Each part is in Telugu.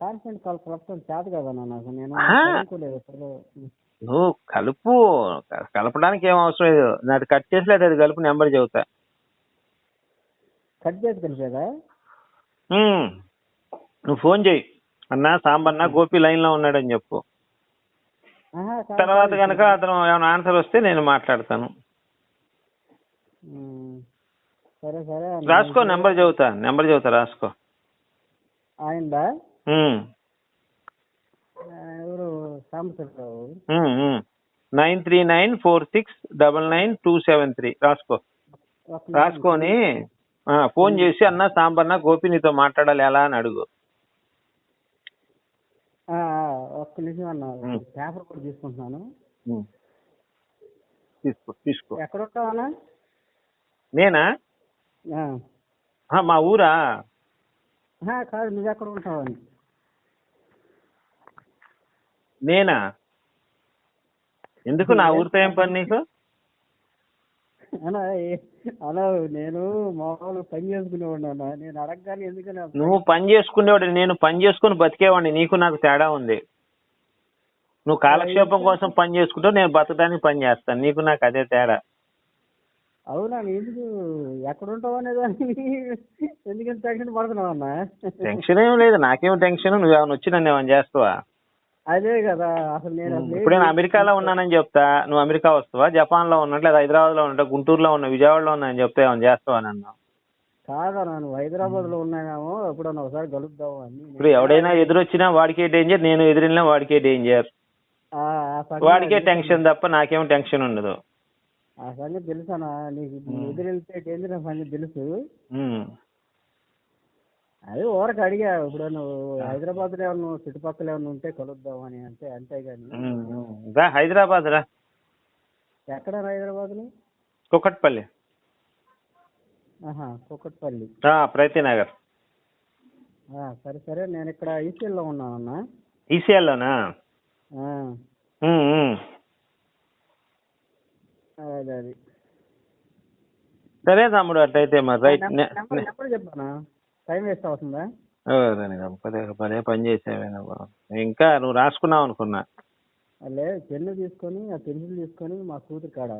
కాన్ఫిడెంట్ కాల్ కలపడం చేత కదా నాకు నేను అసలు. నువ్వు కలుపు. కలపడానికి ఏం అవసరం లేదు. నాది కట్ చేసి లేదా అది కలుపు నెంబర్ చెబుతా. కట్ చేసి కలిపేదా. నువ్వు ఫోన్ చేయి అన్నా సాంబన్న గోపి లైన్లో ఉన్నాడని చెప్పు. తర్వాత. కనుక అతను ఏమైనా ఆన్సర్ వస్తే నేను మాట్లాడతాను. ఉమ్. సరే సరే. రాసుకో నెంబర్ చెబుతా. నెంబర్ చెబుతా రాసుకో. ఆయనదా? ఉమ్. ఆ, ఎవరు? Sambasivarao nine three nine four six double nine two seven three. రాసుకో. రాసుకొని ఫోన్ చేసి అన్న సాంబన్న గోపి నీతో మాట్లాడాలి ఎలా? అని అడుగు. ఒక్క నిమిషం అన్న. పేపర్ కూడా తీసుకుంటున్నాను. తీసుకో తీసుకో. ఎక్కడ ఉంటావన్నా నేనా? మా ఊరా? కాదు నువ్వు ఎక్కడ ఉంటావని. నేనా? ఎందుకు నా ఊరితో ఏం పని నీకు? అలా నేను మామూలు పని చేసుకునేవాడిని నేను అడగగానే ఎందుకని అసలు- నువ్వు పని చేసుకునేవాడు నేను పని చేసుకుని బతికేవాడిని. నీకు నాకు తేడా ఉంది. నువ్వు కాలక్షేపం కోసం పని చేసుకుంటావు నేను బతకడానికి పని చేస్తాను. నీకు నాకు అదే తేడా. అవునా ఎందుకు ఎక్కడ ఉంటావు అనే దానికి ఎందుకంత టెన్షన్ పడుతున్నావు అన్న? టెన్షన్ ఏం లేదు. నాకేం టెన్షన్ నువ్వు ఏమైనా వచ్చి నన్ను ఏమైనా చేస్తావా? అదే కదా అసలు నేను ఇప్పుడు నేను అమెరికాలో ఉన్నానని చెప్తా. నువ్వు అమెరికా వస్తావా? జపాన్లో ఉన్నట్టు లేదా హైదరాబాద్లో ఉన్నట్టు గుంటూరులో ఉన్నా విజయవాడలో ఉన్నా అని చెప్తే ఏమైనా చేస్తావా నన్ను? కాదన్నా నువ్వు హైదరాబాద్లో ఉన్నానేమో ఎప్పుడన్నా ఒకసారి కలుద్దాం అని ఇప్పుడు ఎవడైనా ఎదురొచ్చినా వాడికే డేంజర్ నేను ఎదిరినా వాడికే డేంజర్ వాడికే టెన్షన్ తప్ప నాకేం టెన్షన్ ఉండదు. ఆ సంగతి తెలుసానా నీకు ఇప్పుడు ఎదురు వెళ్తే డేంజర్ సంగతి తెలుసు. అదే ఊరకు అడిగా ఇప్పుడు నువ్వు హైదరాబాద్లో ఏమన్నా చుట్టుపక్కల ఏమన్నా ఉంటే కలుద్దాం అని అంతే అంతేగాని. రా హైదరాబాద్ రా. ఎక్కడ హైదరాబాద్లో కుకట్పల్లి ఆహా కుక్కట్పల్లి. ఆ, ప్రగతి నగర్ ఆ, సరే సరే. నేను ఇక్కడ ఈసీఎల్లో ఉన్నానన్నా ఉమ్, ఉమ్. అదే అది. సరే తమ్ముడు అట్లయితే మరి. రైట్ చెప్పానా? టైం వేస్ట్ అవుతుందా? పదే పదే పని చేసావే నువ్వు ఇంకా నువ్వు రాసుకున్నావు అనుకున్నా. లేదు పెన్ను తీసుకొని ఆ పెన్సిల్ తీసుకొని మా కూతురు కాడ.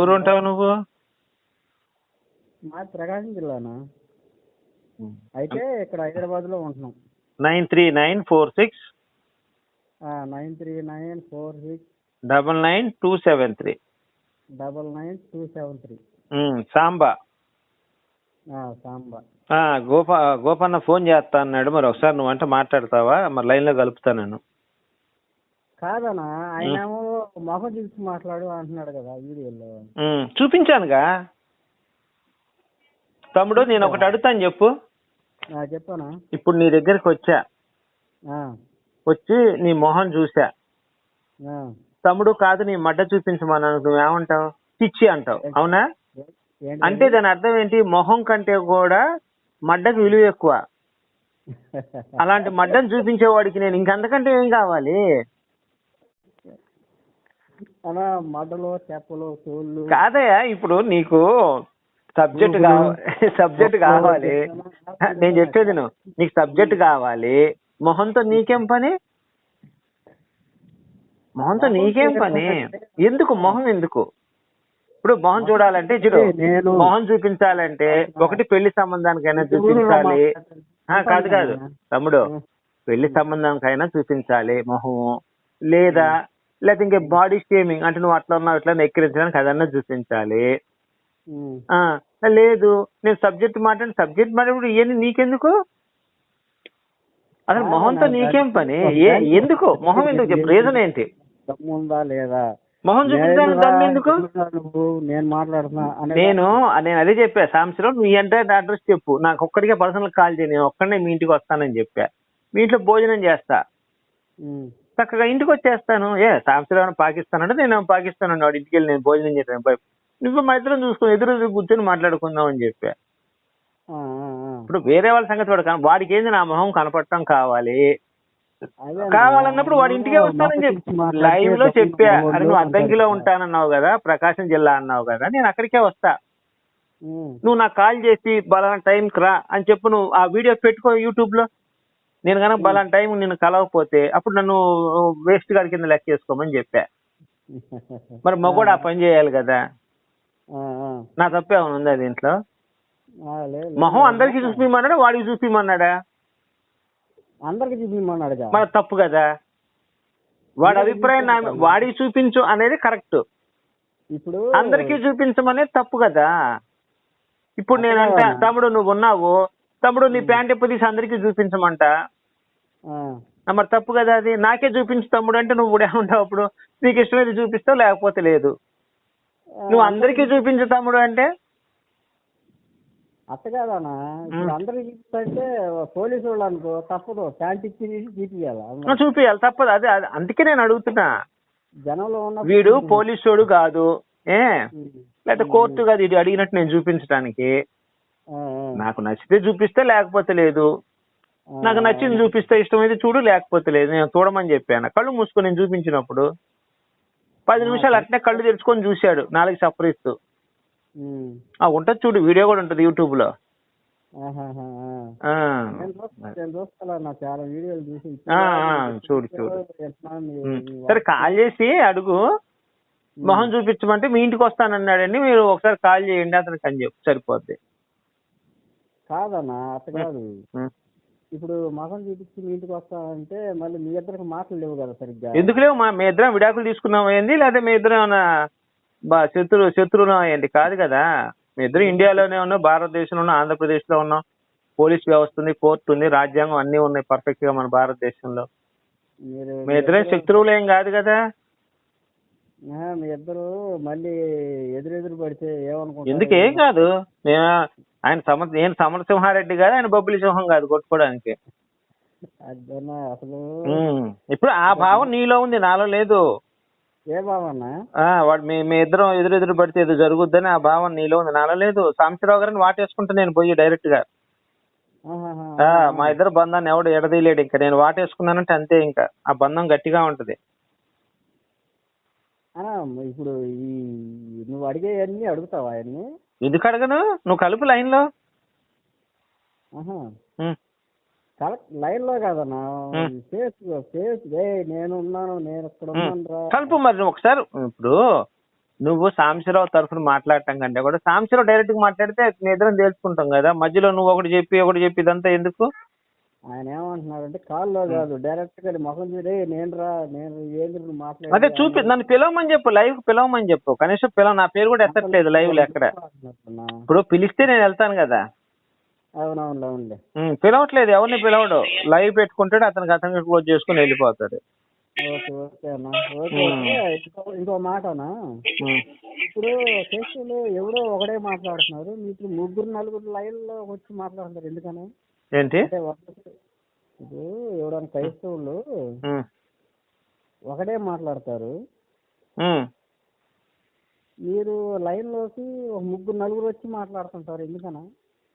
ఊరు ఉంటావు నువ్వు? మాది ప్రకాశం జిల్లానా. అయితే ఇక్కడ హైదరాబాద్లో ఉంటున్నాం. Nine three nine four six? Nine three nine four six. Double nine two seven three. Double nine two seven three. Samba. గోప గోపన్న ఫోన్ చేస్తా అన్నాడు. మరి ఒకసారి నువ్వు అంటే మాట్లాడతావా? మరి లైన్లో కలుపుతా నేను. కాదనా ఆయన మొహం చూసి మాట్లాడు అంటున్నాడు కదా వీడియోలో. చూపించానుగా. తమ్ముడు నేను ఒకటి అడుగుతాను చెప్పు. చెప్పానా? ఇప్పుడు నీ దగ్గరికి వచ్చా. ఆ, వచ్చి నీ మొహం చూసా. తమ్ముడు కాదు నీ మడ్డ చూపించమన్నాను. నువ్వేమంటావు? పిచ్చి అంటావు. అవునా? అంటే దాని అర్థం ఏంటి? మొహం కంటే కూడా మడ్డకు విలువ ఎక్కువ. అలాంటి మడ్డను చూపించేవాడికి నేను ఇంకంతకంటే ఏం కావాలి? మడ్డలు తోళ్ళు కాదయ్యా ఇప్పుడు నీకు సబ్జెక్ట్ కావాలి సబ్జెక్ట్ కావాలి. నేను చెప్పేది నువ్వు నీకు సబ్జెక్ట్ కావాలి. మొహంతో నీకేం పని? మొహంతో నీకేం పని? ఎందుకు? మొహం ఎందుకు? ఇప్పుడు మొహం చూడాలంటే చూడు నేను మొహం చూపించాలంటే ఒకటి పెళ్ళి సంబంధానికైనా చూపించాలి. ఆ, కాదు కాదు. తమ్ముడు పెళ్ళి సంబంధానికైనా చూపించాలి. మొహము లేదా లేకపోతే ఇంకే బాడీ షేమింగ్ అంటే నువ్వు అట్లా ఉన్నావు ఇట్లా ఎక్కిరించడానికి అదన్నా చూపించాలి. లేదు నేను సబ్జెక్ట్ మాట్లాడి సబ్జెక్ట్ మాట్లాడి ఇవన్నీ నీకెందుకు? అసలు మొహంతో నీకేం పని? ఏ ఎందుకు? మొహం ఎందుకు చెప్పు? రీజన్ ఏంటి? దమ్ముందా లేదా? మొహం ఎందుకు? నువ్వు? నేను మాట్లాడుతున్నా నేను నేను అదే చెప్పా సాంసలో నువ్వు ఎంటర్ అడ్రస్ చెప్పు. నాకు ఒక్కడికే పర్సనల్ కాల్ చేయి నేను ఒక్కడనే మీ ఇంటికి వస్తానని చెప్పా. మీ ఇంట్లో భోజనం చేస్తా. చక్కగా ఇంటికి వచ్చేస్తాను. ఏ సాంసలో పాకిస్తాన్ అంటే నేను పాకిస్తాన్ అన్నాడు ఇంటికి వెళ్ళి నేను భోజనం చేశాను నువ్వు మా ఇద్దరం చూసుకుని ఎదురు కూర్చొని మాట్లాడుకుందాం అని చెప్పా. ఇప్పుడు వేరే వాళ్ళ సంగతి వాడు వాడికి ఏంది నా మొహం కనపడటం కావాలి? కావాలన్నప్పుడు వాడి ఇంటికే వస్తానని చెప్పి. లైవ్లో చెప్పా అరే నువ్వు అద్దంకిలో ఉంటానన్నావు కదా ప్రకాశం జిల్లా అన్నావు కదా నేను అక్కడికే వస్తా. నువ్వు నాకు కాల్ చేసి బలానా టైంకి రా అని చెప్పు నువ్వు ఆ వీడియో పెట్టుకో యూట్యూబ్లో నేను కనుక బలానా టైం నిన్ను కలవకపోతే అప్పుడు నన్ను వేస్ట్ గారి కింద లెక్క చేసుకోమని చెప్పా. మరి మగోడు ఆ పని చేయాలి కదా. నా తప్పే ఉందా దీంట్లో. మొహం అందరికి చూపిమన్నాడా? వాడికి చూపిమన్నాడా? అందరికి చూపించమన్నాడుగా మన తప్పు కదా? వాడి అభిప్రాయం వాడికి చూపించు అనేది కరెక్ట్. ఇప్పుడు అందరికీ చూపించమనేది తప్పు కదా? ఇప్పుడు నేనంట తమ్ముడు నువ్వు ఉన్నావు. తమ్ముడు నీ ప్యాంట్ ఎప్పుడు తీసి అందరికీ చూపించమంట? మరి తప్పు కదా అది? నాకే చూపించు తమ్ముడు అంటే నువ్వు కూడా ఉంటావు అప్పుడు. నీకు ఇష్టమైతే చూపిస్తావు లేకపోతే లేదు. నువ్వు అందరికీ చూపించు తమ్ముడు అంటే? అట్ట కాదన్నా. ఇప్పుడు చూపిస్తే పోలీసు వాళ్ళు అనుకో తప్పదు ఇచ్చి నువ్వు చూపియాలి తప్పదు. అదే అదే. అందుకే నేను అడుగుతున్నా. జనంలో ఉన్న వీడు పోలీసోడు కాదు. ఏ? లేకపోతే కోర్టు కాదు. ఇది అడిగినట్టు నేను చూపించడానికి నాకు నచ్చితే చూపిస్తే లేకపోతే లేదు. నాకు నచ్చింది చూపిస్తే ఇష్టమైతే చూడు లేకపోతే లేదు. నేను చూడమని చెప్పాను. కళ్ళు మూసుకొని నేను చూపించినప్పుడు పది నిమిషాలు అట్నే కళ్ళు తెరుచుకొని చూశాడు. నాలుగు సపరిస్తూ ఉంటది చూడు వీడియో కూడా ఉంటది యూట్యూబ్లో చూడు చూడు. సరే కాల్ చేసి అడుగు. మొహం చూపించమంటే మీ ఇంటికి వస్తానన్నాడండి మీరు ఒకసారి కాల్ చేయండి అతనికి అని చెప్పు సరిపోద్ది. కాదన్నా అట్ట కాదు. ఇప్పుడు మగం చూపించి మీ ఇంటికి వస్తానంటే మళ్ళీ మీ ఇద్దరికి మాటలు లేవు కదా సరిగ్గా. ఎందుకు లేవు? మా మీ ఇద్దరం విడాకులు తీసుకున్నాం ఏంది లేదా మీ ఇద్దరం బా శత్రు శత్రువులు ఏంటి? కాదు కదా. మీ ఇద్దరు ఇండియాలోనే ఉన్నాం భారతదేశంలో ఉన్నాం ఆంధ్రప్రదేశ్లో ఉన్నాం. పోలీస్ వ్యవస్థ ఉంది కోర్టు ఉంది రాజ్యాంగం అన్ని ఉన్నాయి పర్ఫెక్ట్గా మన భారతదేశంలో. మీ ఇద్దరం శత్రువులు ఏం కాదు. కదా మీ ఇద్దరు మళ్ళీ ఎదురెదురు పడితే ఏమనుకుంటారు? ఎందుకు ఏం కాదు? నేను ఆయన సమ నేను సమరసింహారెడ్డి కాదు ఆయన బొబ్బిలి సింహం కాదు కొట్టుకోవడానికి. అసలు. ఇప్పుడు ఆ భావం నీలో ఉంది నాలో లేదు. ఏ వాడు మీ మీ ఇద్దరం ఎదురెదురు పడితే ఏదో జరుగుద్దని ఆ భావం నీలో ఉంది. నాలో లేదు. సాంబశివరావు గారిని వాటేసుకుంటా నేను పోయి డైరెక్ట్గా. ఆ, మా ఇద్దరు బంధాన్ని ఎవడు ఎడదీయలేడు ఇంకా. నేను వాటేసుకున్నానంటే అంతే ఇంకా. ఆ బంధం గట్టిగా ఉంటది. అన్నా, ఇప్పుడు ఈ నువ్వు అడిగేవన్నీ అడుగుతావా అవన్నీ ఎందుకు అడగను? నువ్వు కలుపు లైన్లో లైన్లో కాదన్నా. ఫేస్ ఫేస్ నేను ఉన్నాను నేను ఇక్కడ ఉన్నాను కలుపు మరి ఒకసారి ఇప్పుడు నువ్వు సాంబశివరావు తరఫున మాట్లాడటం కంటే కూడా సాంబశివరావు డైరెక్ట్గా మాట్లాడితే ఇద్దరం తెలుసుకుంటాం కదా. మధ్యలో నువ్వు ఒకటి చెప్పి ఒకటి చెప్పి ఇదంతా ఎందుకు? ఆయన ఏమంటున్నాడంటే కాల్లో కాదు డైరెక్ట్గా ముఖం చూడే నేను రా నేను ఏంది నువ్వు మాట్లాడేది అదే చూపి నన్ను పిలవమని చెప్పు లైవ్ పిలవమని చెప్పు. కనీసం పిలవ నా పేరు కూడా ఎత్తట్లేదు లైవ్లో ఎక్కడ. ఇప్పుడు పిలిస్తే నేను వెళ్తాను కదా. అవునవును అవునులే. ఉమ్, పిలవట్లేదు ఎవరిని పిలవడు. లైవ్ పెట్టుకుంటాడు అతనికి అతనికి క్లోజ్ చేసుకుని వెళ్ళిపోతాడు. ఓకే ఓకే అన్న. ఓకే ఇంకో- ఇంకో మాటనా ఉమ్. ఇప్పుడు కేసులు ఎవడో ఒకడే మాట్లాడుతున్నారు. మీకు ముగ్గురు నలుగురు లైన్లో వచ్చి మాట్లాడుతున్నారు. ఎందుకని? ఏంటి? ఇప్పుడు ఎవడన్నా క్రైస్తవులు ఒకడే మాట్లాడతారు. మీరు లైన్లోకి ఒక ముగ్గురు నలుగురు వచ్చి మాట్లాడుతుంటారు. ఎందుకనా?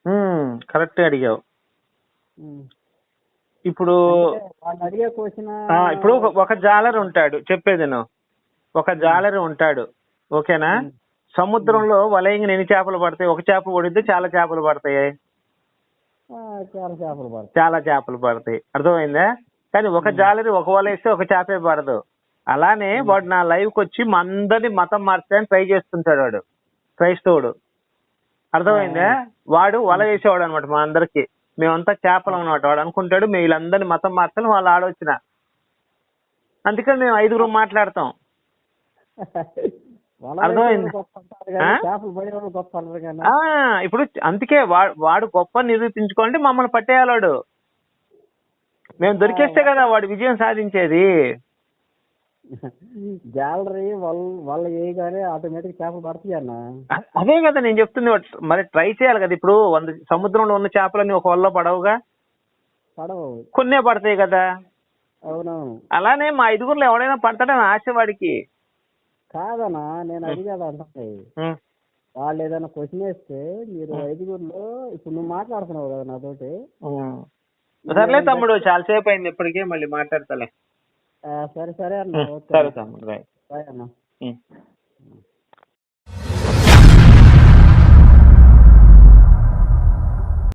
ఉమ్, కరెక్ట్ అడిగావు. ఉమ్. ఇప్పుడు అంటే వాళ్ళు అడిగే క్వశ్చన్ ఆ, ఇప్పుడు ఒక- ఒక జాలర్ ఉంటాడు చెప్పేది నువ్వు ఒక జాలర్ ఉంటాడు ఓకేనా? సముద్రంలో వలయంగా ఎన్ని చేపలు పడతాయి? ఒక చేప పడితే చాలా చేపలు పడతాయి. చాలా చేపలు పడతాయి. చాలా చేపలు పడతాయి. అర్థమైందా? కానీ ఒక జాలరి ఒక వల వేస్తే ఒక చేపే పడదు. అలానే వాడు నా లైవ్కి వచ్చి మా అందరిని మతం మార్చడానికి ట్రై చేస్తుంటాడు వాడు. క్రైస్తవుడు. అర్థమైందా? వాడు వల వేసేవాడు అనమాట మా అందరికి. మేమంతా చేపలు అనమాట వాడు అనుకుంటాడు మేము వీళ్ళందరినీ మతం మార్చాలి వాళ్ళు ఆడొచ్చిన అందుకని మేము ఐదుగురు మాట్లాడతాం. అర్థమైంది. ఇప్పుడు అందుకే వాడు గొప్ప నిరూపించుకోవాలంటే మమ్మల్ని పట్టేయాలాడు మేము దొరికేస్తే కదా వాడు విజయం సాధించేది. జాలరీ వాళ్ళ వాళ్ళ వేయగానే ఆటోమేటిక్ చేపలు పడతాయి అన్న. అదే కదా నేను చెప్తుంది. మరి ట్రై చేయాలి కదా ఇప్పుడు. వంద సముద్రంలో ఉన్న చేపలన్నీ ఒక వల్ల పడవుగా? పడవు. కొన్నే పడతాయి కదా? అవునవును. అలానే మా ఐదుగురులో ఎవడైనా పడతాడని ఆశ వాడికి? కాదన్నా నేను అడిగేది అంటే. వాళ్ళు ఏదైనా క్వశ్చన్ వేస్తే మీరు ఐదుగురిలో ఇప్పుడు నువ్వు మాట్లాడుతున్నావు కదా నాతోటి. సర్లే తమ్ముడు చాలాసేపు అయింది ఇప్పటికే మళ్ళీ మాట్లాడతలే. సరే సరే అన్న. సరే అన్న.